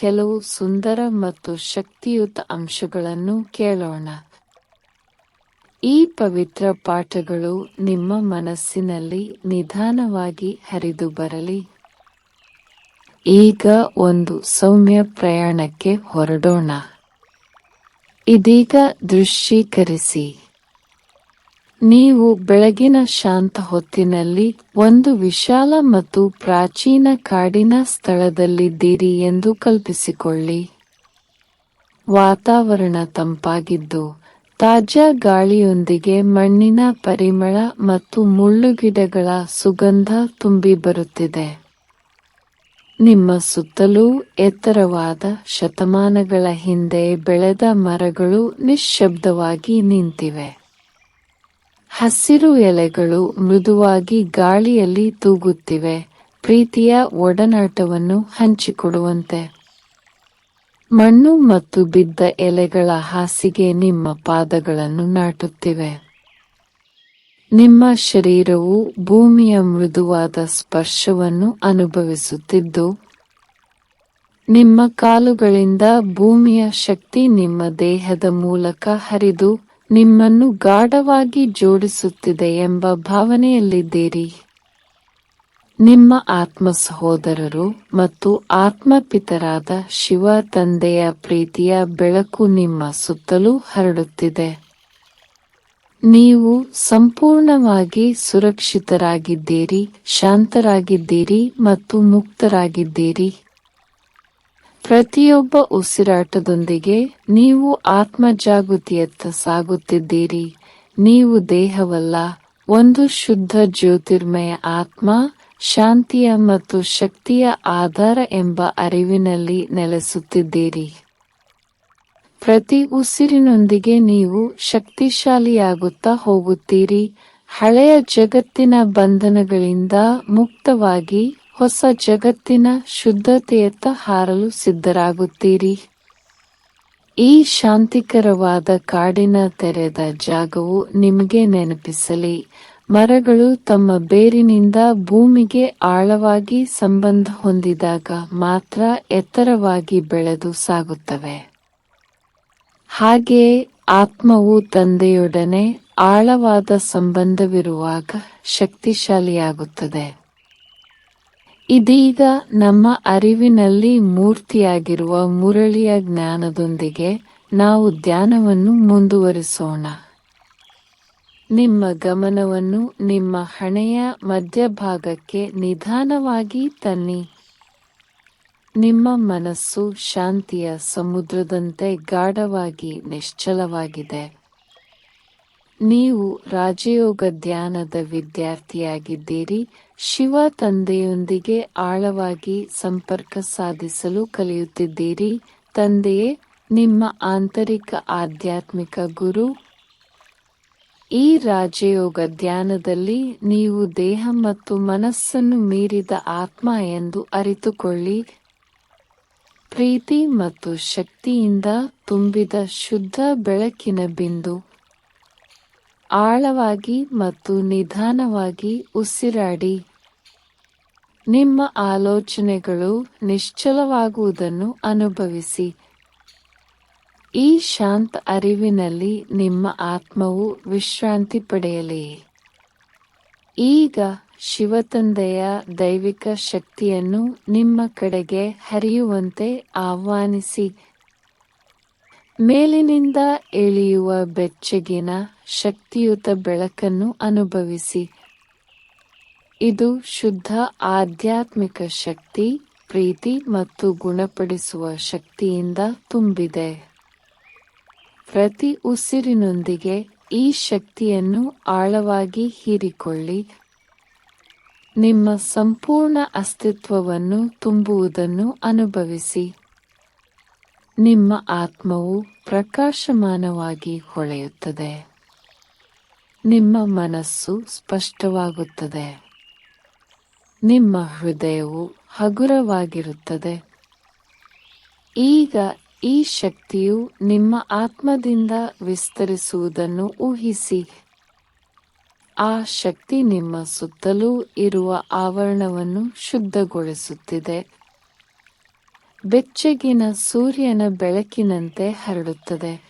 ಕೆಲವು ಸುಂದರ ಮತ್ತು ಶಕ್ತಿಯುತ ಅಂಶಗಳನ್ನು ಕೇಳೋಣ. ಈ ಪವಿತ್ರ ಪಾಠಗಳು ನಿಮ್ಮ ಮನಸ್ಸಿನಲ್ಲಿ ನಿಧಾನವಾಗಿ ಹರಿದು ಬರಲಿ. ಈಗ ಒಂದು ಸೌಮ್ಯ ಪ್ರಯಾಣಕ್ಕೆ ಹೊರಡೋಣ. ಇದೀಗ ದೃಶ್ಯೀಕರಿಸಿ. ನೀವು ಬೆಳಗಿನ ಶಾಂತ ಹೊತ್ತಿನಲ್ಲಿ ಒಂದು ವಿಶಾಲ ಮತ್ತು ಪ್ರಾಚೀನ ಕಾಡಿನ ಸ್ಥಳದಲ್ಲಿದ್ದೀರಿ ಎಂದು ಕಲ್ಪಿಸಿಕೊಳ್ಳಿ. ವಾತಾವರಣ ತಂಪಾಗಿದ್ದು, ತಾಜಾ ಗಾಳಿಯೊಂದಿಗೆ ಮಣ್ಣಿನ ಪರಿಮಳ ಮತ್ತು ಮುಳ್ಳುಗಿಡಗಳ ಸುಗಂಧ ತುಂಬಿ ಬರುತ್ತಿದೆ. ನಿಮ್ಮ ಸುತ್ತಲೂ ಎತ್ತರವಾದ ಶತಮಾನಗಳ ಹಿಂದೆ ಬೆಳೆದ ಮರಗಳು ನಿಶ್ಶಬ್ದವಾಗಿ ನಿಂತಿವೆ. ಹಸಿರು ಎಲೆಗಳು ಮೃದುವಾಗಿ ಗಾಳಿಯಲ್ಲಿ ತೂಗುತ್ತಿವೆ. ಪ್ರೀತಿಯ ಒಡನಾಟವನ್ನು ಹಂಚಿಕೊಡುವಂತೆ. ಮಣ್ಣು ಮತ್ತು ಬಿದ್ದ ಎಲೆಗಳ ಹಾಸಿಗೆ ನಿಮ್ಮ ಪಾದಗಳನ್ನು ನಾಟುತ್ತಿವೆ. ನಿಮ್ಮ ಶರೀರವು ಭೂಮಿಯ ಮೃದುವಾದ ಸ್ಪರ್ಶವನ್ನು ಅನುಭವಿಸುತ್ತಿದ್ದು, ನಿಮ್ಮ ಕಾಲುಗಳಿಂದ ಭೂಮಿಯ ಶಕ್ತಿ ನಿಮ್ಮ ದೇಹದ ಮೂಲಕ ಹರಿದು ನಿಮ್ಮನ್ನು ಗಾಢವಾಗಿ ಜೋಡಿಸುತ್ತಿದೆ ಎಂಬ ಭಾವನೆಯಲ್ಲಿದ್ದೀರಿ. ನಿಮ್ಮ ಆತ್ಮ ಸಹೋದರರು ಮತ್ತು ಆತ್ಮಪಿತರಾದ ಶಿವ ತಂದೆಯ ಪ್ರೀತಿಯ ಬೆಳಕು ನಿಮ್ಮ ಸುತ್ತಲೂ ಹರಡುತ್ತಿದೆ. ನೀವು ಸಂಪೂರ್ಣವಾಗಿ ಸುರಕ್ಷಿತರಾಗಿದ್ದೀರಿ, ಶಾಂತರಾಗಿದ್ದೀರಿ ಮತ್ತು ಮುಕ್ತರಾಗಿದ್ದೀರಿ. ಪ್ರತಿಯೊಬ್ಬ ಉಸಿರಾಟದೊಂದಿಗೆ ನೀವು ಆತ್ಮ ಜಾಗೃತಿಯತ್ತ ಸಾಗುತ್ತಿದ್ದೀರಿ. ನೀವು ದೇಹವಲ್ಲ, ಒಂದು ಶುದ್ಧ ಜ್ಯೋತಿರ್ಮಯ ಆತ್ಮ, ಶಾಂತಿಯ ಮತ್ತು ಶಕ್ತಿಯ ಆಧಾರ ಎಂಬ ಅರಿವಿನಲ್ಲಿ ನೆಲೆಸುತ್ತಿದ್ದೀರಿ. ಪ್ರತಿ ಉಸಿರಿನೊಂದಿಗೆ ನೀವು ಶಕ್ತಿಶಾಲಿಯಾಗುತ್ತಾ ಹೋಗುತ್ತೀರಿ. ಹಳೆಯ ಜಗತ್ತಿನ ಬಂಧನಗಳಿಂದ ಮುಕ್ತವಾಗಿ ಹೊಸ ಜಗತ್ತಿನ ಶುದ್ಧತೆಯತ್ತ ಹಾರಲು ಸಿದ್ಧರಾಗುತ್ತೀರಿ. ಈ ಶಾಂತಿಕರವಾದ ಕಾಡಿನ ತೆರೆದ ಜಾಗವು ನಿಮಗೆ ನೆನಪಿಸಲಿ. ಮರಗಳು ತಮ್ಮ ಬೇರಿನಿಂದ ಭೂಮಿಗೆ ಆಳವಾಗಿ ಸಂಬಂಧ ಹೊಂದಿದಾಗ ಮಾತ್ರ ಎತ್ತರವಾಗಿ ಬೆಳೆದು ಸಾಗುತ್ತವೆ. ಹಾಗೆಯೇ ಆತ್ಮವು ತಂದೆಯೊಡನೆ ಆಳವಾದ ಸಂಬಂಧವಿರುವಾಗ ಶಕ್ತಿಶಾಲಿಯಾಗುತ್ತದೆ. ಇದೀಗ ನಮ್ಮ ಅರಿವಿನಲ್ಲಿ ಮೂರ್ತಿಯಾಗಿರುವ ಮುರಳಿಯ ಜ್ಞಾನದೊಂದಿಗೆ ನಾವು ಧ್ಯಾನವನ್ನು ಮುಂದುವರಿಸೋಣ. ನಿಮ್ಮ ಗಮನವನ್ನು ನಿಮ್ಮ ಹಣೆಯ ಮಧ್ಯಭಾಗಕ್ಕೆ ನಿಧಾನವಾಗಿ ತನ್ನಿ. ನಿಮ್ಮ ಮನಸ್ಸು ಶಾಂತಿಯ ಸಮುದ್ರದಂತೆ ಗಾಢವಾಗಿ ನಿಶ್ಚಲವಾಗಿದೆ. ನೀವು ರಾಜಯೋಗ ಧ್ಯಾನದ ವಿದ್ಯಾರ್ಥಿಯಾಗಿದ್ದೀರಿ. ಶಿವ ತಂದೆಯೊಂದಿಗೆ ಆಳವಾಗಿ ಸಂಪರ್ಕ ಸಾಧಿಸಲು ಕಲಿಯುತ್ತಿದ್ದೀರಿ. ತಂದೆಯೇ, ನಿಮ್ಮ ಆಂತರಿಕ ಆಧ್ಯಾತ್ಮಿಕ ಗುರು. ಈ ರಾಜಯೋಗ ಧ್ಯಾನದಲ್ಲಿ ನೀವು ದೇಹ ಮತ್ತು ಮನಸ್ಸನ್ನು ಮೀರಿದ ಆತ್ಮ ಎಂದು ಅರಿತುಕೊಳ್ಳಿ. ಪ್ರೀತಿ ಮತ್ತು ಶಕ್ತಿಯಿಂದ ತುಂಬಿದ ಶುದ್ಧ ಬೆಳಕಿನ ಬಿಂದು. ಆಳವಾಗಿ ಮತ್ತು ನಿಧಾನವಾಗಿ ಉಸಿರಾಡಿ. ನಿಮ್ಮ ಆಲೋಚನೆಗಳು ನಿಶ್ಚಲವಾಗುವುದನ್ನು ಅನುಭವಿಸಿ. ಈ ಶಾಂತ ಅರಿವಿನಲ್ಲಿ ನಿಮ್ಮ ಆತ್ಮವು ವಿಶ್ರಾಂತಿ ಪಡೆಯಲಿ. ಈಗ ಶಿವತಂದೆಯ ದೈವಿಕ ಶಕ್ತಿಯನ್ನು ನಿಮ್ಮ ಕಡೆಗೆ ಹರಿಯುವಂತೆ ಆಹ್ವಾನಿಸಿ. ಮೇಲಿನಿಂದ ಇಳಿಯುವ ಬೆಚ್ಚಗಿನ ಶಕ್ತಿಯುತ ಬೆಳಕನ್ನು ಅನುಭವಿಸಿ. ಇದು ಶುದ್ಧ ಆಧ್ಯಾತ್ಮಿಕ ಶಕ್ತಿ, ಪ್ರೀತಿ ಮತ್ತು ಗುಣಪಡಿಸುವ ಶಕ್ತಿಯಿಂದ ತುಂಬಿದೆ. ಪ್ರತಿ ಉಸಿರಿನೊಂದಿಗೆ ಈ ಶಕ್ತಿಯನ್ನು ಆಳವಾಗಿ ಹೀರಿಕೊಳ್ಳಿ. ನಿಮ್ಮ ಸಂಪೂರ್ಣ ಅಸ್ತಿತ್ವವನ್ನು ತುಂಬುವುದನ್ನು ಅನುಭವಿಸಿ. ನಿಮ್ಮ ಆತ್ಮವು ಪ್ರಕಾಶಮಾನವಾಗಿ ಹೊಳೆಯುತ್ತದೆ. ನಿಮ್ಮ ಮನಸ್ಸು ಸ್ಪಷ್ಟವಾಗುತ್ತದೆ. ನಿಮ್ಮ ಹೃದಯವು ಹಗುರವಾಗಿರುತ್ತದೆ. ಈಗ ಈ ಶಕ್ತಿಯು ನಿಮ್ಮ ಆತ್ಮದಿಂದ ವಿಸ್ತರಿಸುವುದನ್ನು ಊಹಿಸಿ. ಆ ಶಕ್ತಿ ನಿಮ್ಮ ಸುತ್ತಲೂ ಇರುವ ಆವರಣವನ್ನು ಶುದ್ಧಗೊಳಿಸುತ್ತಿದೆ. ಬೆಚ್ಚಗಿನ ಸೂರ್ಯನ ಬೆಳಕಿನಂತೆ ಹರಡುತ್ತದೆ.